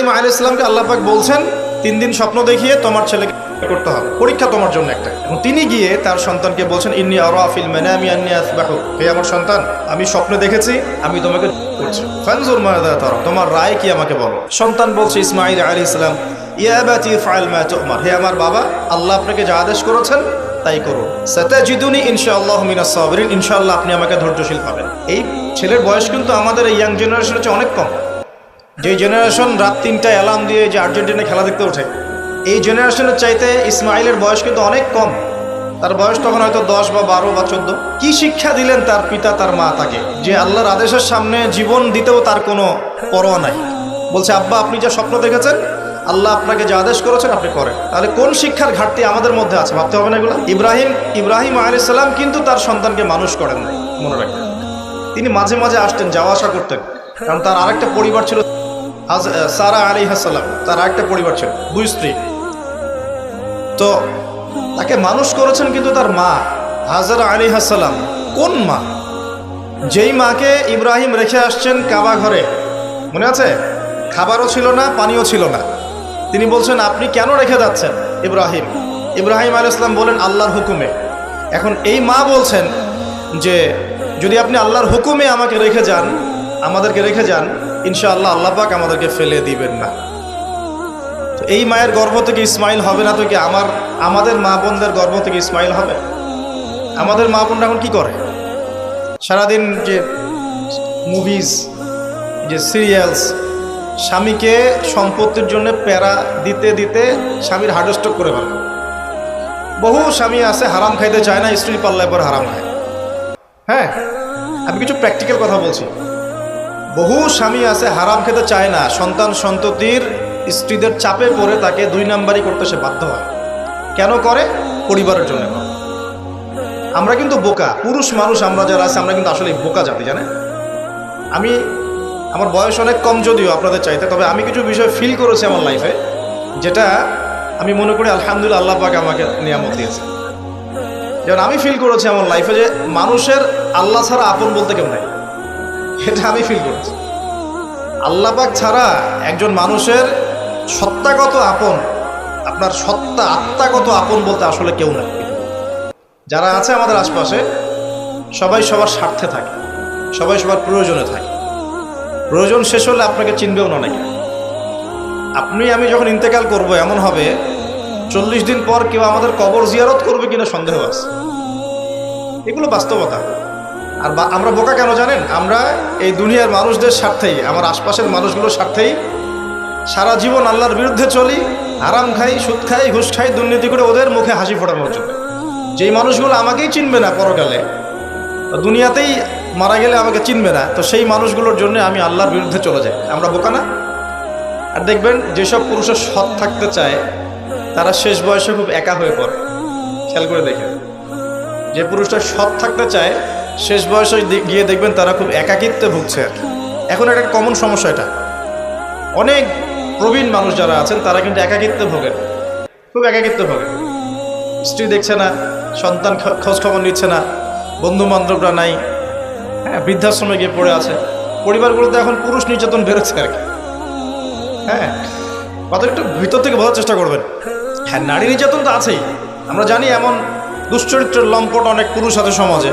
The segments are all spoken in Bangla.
ইব্রাহিম আল ইসলামকে আল্লাপাক বলছেন, তিন দিন স্বপ্ন দেখিয়ে তোমার ছেলেকে করতে হবে। পরীক্ষা তোমার জন্য একটা। এবং তিনি গিয়ে তার সন্তানকে বলছেন, ইন্নি আরাফিল মানামি আন্নি আসবাহু। হে আমার সন্তান, আমি স্বপ্নে দেখেছি, আমি তোমাকে করছি। ফানজুর মাদা তারা, তোমার রায় কি আমাকে বলো? সন্তান বলছে ইসমাইল আলী ইসলাম ইয়াবাতি ফাইল হে আমার বাবা, আল্লাহ আপনাকে যা আদেশ করেছেন, তাই করুন। সাতাজিদুনি ইনশাআল্লাহ মিনাস সাবিরিন, ইনশাআল্লাহ আপনি আমাকে ধৈর্যশীল পাবেন। এই ছেলের বয়স কিন্তু আমাদের এই ইয়াং জেনারেশনের হচ্ছে অনেক কম। যে জেনারেশন রাত তিনটায় অ্যালার্ম দিয়ে যে আর্জেন্টিনা খেলা দেখতে ওঠে, এই জেনারেশনের চাইতে ইসমাইলের বয়স কিন্তু অনেক কম। তার বয়স তখন হয়তো দশ বা বারো বা চোদ্দ। কি শিক্ষা দিলেন তার পিতা, তার মা তাকে? যে আল্লাহর আদেশের সামনে জীবন দিতেও তার কোনো পরোয়া নাই। বলছে, আব্বা, আপনি যা স্বপ্ন দেখেছেন, আল্লাহ আপনাকে যে আদেশ করেছেন, আপনি করেন। তাহলে কোন শিক্ষার ঘাটতি আমাদের মধ্যে আছে? ভাবতে হবে না এগুলো। ইব্রাহিম ইব্রাহিম আলাইসাল্লাম কিন্তু তার সন্তানকে মানুষ করেন মনে রাখবেন। তিনি মাঝে মাঝে আসতেন, যাওয়া আসা করতেন। কারণ তার আরেকটা পরিবার ছিল সারা আলী হাসাল্লাম তার আরেকটা পরিবার ছিল, দুই স্ত্রী। তো তাকে মানুষ করেছেন কিন্তু তার মা, হাজার আলী হাসাল্লাম কোন মা? যেই মাকে ইব্রাহিম রেখে আসছেন কাবা ঘরে, মনে আছে? খাবারও ছিল না, পানিও ছিল না। তিনি বলছেন, আপনি কেন রেখে যাচ্ছেন? ইব্রাহিম। ইব্রাহিম আল ইসলাম বলেন, আল্লাহর হুকুমে। এখন এই মা বলছেন যে, যদি আপনি আল্লাহর হুকুমে আমাকে রেখে যান, আমাদেরকে রেখে যান ইনশাআল্লাহ আল্লাহ পাক আমাদেরকে ফেলে দিবেন না। এই মায়ের গর্ভ থেকে ইসমাইল হবে না তো কি আমার, আমাদের মা বোনদের গর্ভ থেকে ইসমাইল হবে? আমাদের মা বোনরা এখন কি করে? সারাদিন যে মুভিজ যে সিরিয়ালস স্বামীকে সম্পত্তির জন্য প্যারা দিতে দিতে স্বামীর হার্ট করে ফেলে। বহু স্বামী আছে, হারাম খাইতে চায় না স্ত্রী পাল্লায় পর হারাম খায়। হ্যাঁ আমি কিছু প্র্যাকটিক্যাল কথা বলছি। বহু স্বামী আছে হারাম খেতে চায় না। সন্তান সন্ততির স্ত্রীদের চাপে পড়ে তাকে দুই নাম্বারই করতে সে বাধ্য হয়। কেন করে? পরিবারের জন্য। আমরা কিন্তু বোকা, পুরুষ মানুষ আমরা যারা আছে, আমরা কিন্তু আসলে বোকা জাতি, জানেন? আমি, আমার বয়স অনেক কম যদিও আপনাদের চাইতে, তবে আমি কিছু বিষয় ফিল করেছি আমার লাইফে যেটা আমি মনে করি আলহামদুলিল্লাহ আল্লাহ পাক আমাকে নিয়ামত দিয়েছে। যেমন আমি ফিল করেছি আমার লাইফে যে মানুষের আল্লাহ ছাড়া আপন বলতে কেউ নাই। এটা আমি ফিল করেছি। আল্লাহ পাক ছাড়া একজন মানুষের সত্তাগত আপন, আপনার সত্তা আত্মাগত আপন বলতে আসলে কেউ নাই। যারা আছে আমাদের আশপাশে, সবাই সবার স্বার্থে থাকে, সবাই সবার প্রয়োজনে থাকে। প্রয়োজন শেষ হলে আপনাকে চিনবেও না নাকি আপনি, আমি যখন ইন্তেকাল করব, এমন হবে, চল্লিশ দিন পর কেউ আমাদের কবর জিয়ারত করবে কিনা সন্দেহ আছে। এগুলো বাস্তবতা। আর আমরা বোকা কেন জানেন? আমরা এই দুনিয়ার মানুষদের স্বার্থেই, আমার আশপাশের মানুষগুলোর স্বার্থেই সারা জীবন আল্লাহর বিরুদ্ধে চলি আরাম খাই, সুদ খাই, ঘুষ খাই, দুর্নীতি করে ওদের মুখে হাসি ফোটানোর জন্য। যেই মানুষগুলো আমাকেই চিনবে না পরকালে দুনিয়াতেই মারা গেলে আমাকে চিনবে না, তো সেই মানুষগুলোর জন্য আমি আল্লাহর বিরুদ্ধে চলে যাই। আমরা বোকা না? আর দেখবেন, যেসব পুরুষের সৎ থাকতে চায়, তারা শেষ বয়সে খুব একা হয়ে পড়ে। খেয়াল করে দেখে যে পুরুষটা সৎ থাকতে চায় শেষ বয়সে গিয়ে দেখবেন তারা খুব একাকিত্বে ভুগছে। আর। এখন একটা কমন সমস্যা এটা। অনেক প্রবীণ মানুষ যারা আছেন, তারা কিন্তু একাকিত্বে ভোগেন। খুব একাকিত্বে ভোগেন। স্ত্রী দেখছে না, সন্তান খোঁজ খবর নিচ্ছে না বন্ধু বান্ধবরা নাই হ্যাঁ বৃদ্ধাশ্রমে গিয়ে পড়ে আছে। পরিবারগুলোতে এখন পুরুষ নির্যাতন বেরোচ্ছে আর কি। হ্যাঁ কথা একটু ভিতর থেকে বোঝার চেষ্টা করবেন। হ্যাঁ নারী নির্যাতন তো আছেই। আমরা জানি এমন দুশ্চরিত্রের লম্পট অনেক পুরুষ আছে সমাজে।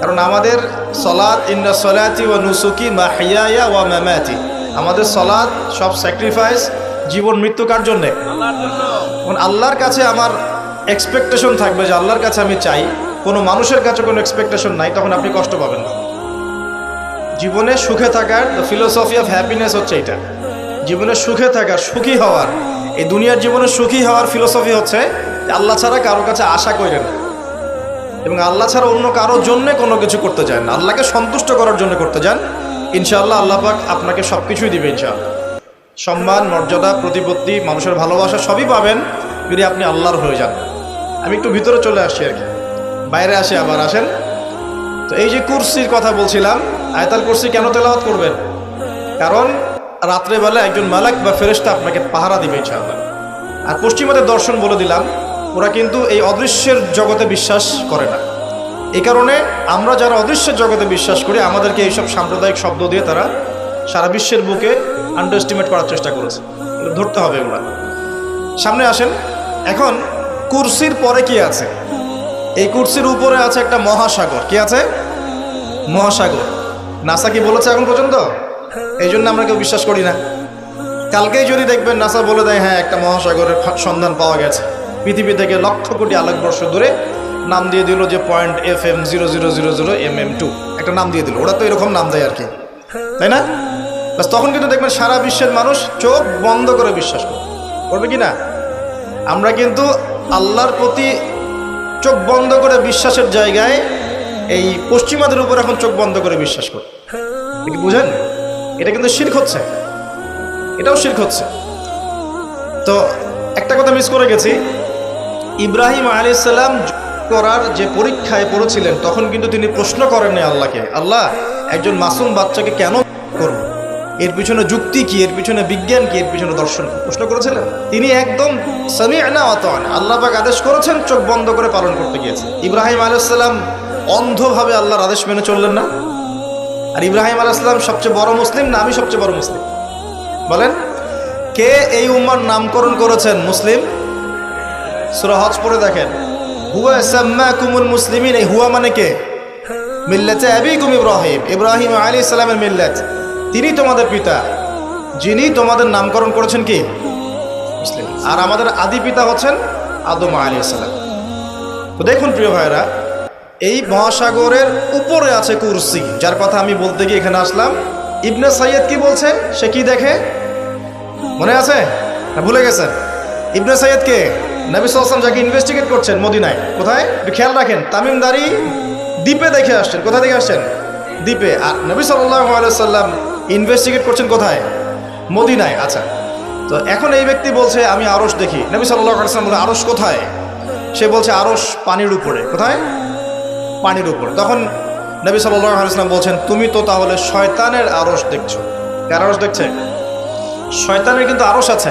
কারণ আমাদের সলাদ ইন্না সলাতি ও নুসুকি মা হিয়া ওয়া মামাতি। আমাদের সলাদ সব স্যাক্রিফাইস জীবন মৃত্যু কার জন্যে? আল্লাহর কাছে আমার এক্সপেকটেশন থাকবে যে আল্লাহর কাছে আমি চাই। কোনো মানুষের কাছে কোনো এক্সপেকটেশন নাই, তখন আপনি কষ্ট পাবেন না। জীবনে সুখে থাকার দ্য ফিলোসফি অফ হ্যাপিনেস হচ্ছে এটা। জীবনে সুখে থাকার, সুখী হওয়ার, এই দুনিয়ার জীবনে সুখী হওয়ার ফিলোসফি হচ্ছে আল্লাহ ছাড়া কারও কাছে আশা করেন না। এবং আল্লাহ ছাড়া অন্য কারোর জন্য কোনো কিছু করতে চান না। আল্লাহকে সন্তুষ্ট করার জন্য করতে যান ইনশাআল্লাহ আল্লাহ পাক আপনাকে সব কিছুই দিবে ইনশাআল্লাহ। সম্মান, মর্যাদা, প্রতিপত্তি, মানুষের ভালোবাসা সবই পাবেন যদি আপনি আল্লাহর হয়ে যান। আমি একটু ভিতরে চলে আসছি আর কি। বাইরে আসে আবার, আসেন। তো এই যে কুরসির কথা বলছিলাম, আয়তাল কুরসি কেন তেলাওয়াত করবেন? কারণ রাত্রেবেলা একজন মালাক বা ফেরেশতা আপনাকে পাহারা দিবে ইনশাআল্লাহ। আর পশ্চিমাদের দর্শন বলে দিলাম ওরা কিন্তু এই অদৃশ্যের জগতে বিশ্বাস করে না। এই কারণে আমরা যারা অদৃশ্যের জগতে বিশ্বাস করি, আমাদেরকে এইসব সাম্প্রদায়িক শব্দ দিয়ে তারা সারা বিশ্বের বুকে আন্ডারস্টিমেট করার চেষ্টা করেছে। ধরতে হবে এগুলো সামনে আসেন। এখন কুরসির পরে কি আছে? এই কুরসির উপরে আছে একটা মহাসাগর। কি আছে? মহাসাগর। নাসা কি বলেছে এখন পর্যন্ত? এই জন্য আমরা কেউ বিশ্বাস করি না। কালকেই যদি দেখবেন নাসা বলে দেয় হ্যাঁ একটা মহাসাগরের সন্ধান পাওয়া গেছে। পৃথিবী থেকে লক্ষ কোটি আলোকবর্ষ দূরে নাম দিয়ে দিল যে point F M zero zero zero zero M M two একটা নাম দিয়ে দিল। ওরা তো এরকম নাম দেয় আর কি। তাই না? বাস তখন কিন্তু দেখবেন সারা বিশ্বের মানুষ চোখ বন্ধ করে বিশ্বাস করবে। করবে কি না? আমরা কিন্তু আল্লাহর প্রতি চোখ বন্ধ করে বিশ্বাসের জায়গায় এই পশ্চিমাদের উপর এখন চোখ বন্ধ করে বিশ্বাস করি। বুঝেন? এটা কিন্তু শির্ক হচ্ছে। এটাও শির্ক হচ্ছে। তো একটা কথা মিস করে গেছি। ইব্রাহিম আলী সাল্লাম করার যে পরীক্ষায় পড়েছিলেন, তখন কিন্তু তিনি প্রশ্ন করেননি আল্লাহকে, আল্লাহ, একজন মাসুম বাচ্চাকে কেন করব? এর পিছনে যুক্তি কি? এর পিছনে বিজ্ঞান কি? এর পিছনে দর্শন কি? প্রশ্ন করেছিলেন। তিনি একদম সামি না অতন আল্লাহ পাক আদেশ করেছেন, চোখ বন্ধ করে পালন করতে গিয়েছে। ইব্রাহিম আলাইসাল্লাম অন্ধভাবে আল্লাহর আদেশ মেনে চললেন না। আর ইব্রাহিম আলাইসাল্লাম সবচেয়ে বড় মুসলিম না, আমি সবচেয়ে বড় মুসলিম? বলেন, কে এই উম্মার নামকরণ করেছেন মুসলিম? সুরা হজ পড়ে দেখেন। হুয়া সাম্মাকুমুল মুসলিমিন হুয়া মানে কে? মিল্লাতে আবিকুম ইব্রাহিম। ইব্রাহিম আলী সালামের মিল্লাত। তিনি তোমাদের পিতা। যিনি তোমাদের নামকরণ করেছেন কি? আর আমাদের আদি পিতা হচ্ছেন আদম আলী সালাম। তো দেখুন প্রিয় ভাইরা এই মহাসাগরের উপরে আছে কুরসি, যার কথা আমি বলতে গিয়ে এখানে আসলাম। ইবনে সাইয়দ কি বলছে? সে কি দেখে? মনে আছে? ভুলে গেছেন? ইবনে সাইয়দ কে? নবী যাকে ইনভেস্টিগেট করছেন মদিনায়, কোথায়? একটু খেয়াল রাখেন, তামিমদারি দ্বীপে দেখে আসছেন। কোথায় দেখে আসছেন? দ্বীপে। আর নবী সাল্লাম ইনভেস্টিগেট করছেন কোথায়? মদিনায়। আচ্ছা। তো এখন এই ব্যক্তি বলছে, আমি আরস দেখি। নবী সাল্লাম বলে আরস কোথায়? সে বলছে আরস পানির উপরে। কোথায়? পানির উপরে। তখন নবী সাল্লাম বলছেন, তুমি তো তাহলে শয়তানের আরস দেখছ। কার আরস দেখছে? শয়তানের কিন্তু আরস আছে।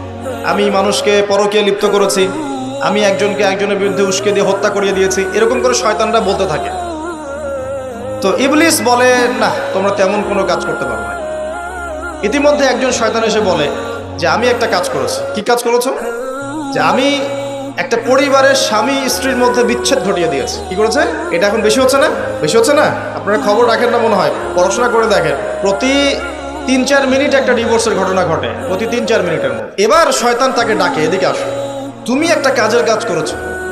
আমি মানুষকে পরকে লিপ্ত করেছি। আমি একজনকে একজনের বিরুদ্ধে উস্কে দিয়ে হত্যা করিয়ে দিয়েছি। এরকম করে শয়তানরা বলতে থাকে। তো ইবলিস বলে, না, তোমরা তেমন কোনো কাজ করতে পারো না। ইতিমধ্যে একজন শয়তান এসে বলে যে, আমি একটা কাজ করেছি। কি কাজ করেছ? যে আমি একটা পরিবারের স্বামী স্ত্রীর মধ্যে বিচ্ছেদ ঘটিয়ে দিয়েছি। কি করেছে? এটা এখন বেশি হচ্ছে না? বেশি হচ্ছে না? আপনারা খবর রাখেন না মনে হয়? পড়াশোনা করে দেখেন। প্রতি তিন চার মিনিট একটা ডিভোর্সের ঘটনা ঘটে, প্রতি তিন চার মিনিটের মধ্যে। এবার শয়তান তাকে ডাকে, এদিকে আসো। তুমি একটা কাজের কাজ করেছ।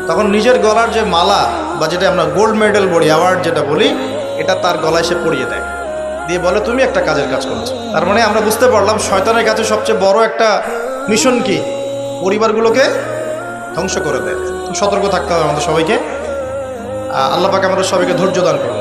তখন নিজের গলার যে মালা বা যেটা আমরা গোল্ড মেডেল বলি অ্যাওয়ার্ড যেটা বলি, এটা তার গলায় সে পরিয়ে দেয়। দিয়ে বলে, তুমি একটা কাজের কাজ করেছ। তার মানে আমরা বুঝতে পারলাম শয়তানের কাছে সবচেয়ে বড় একটা মিশন কি? পরিবারগুলোকে ধ্বংস করে দেয়। সতর্ক থাকতে হবে আমাদের সবাইকে। আল্লাহ পাকে আমাদের সবাইকে ধৈর্য দান করুন।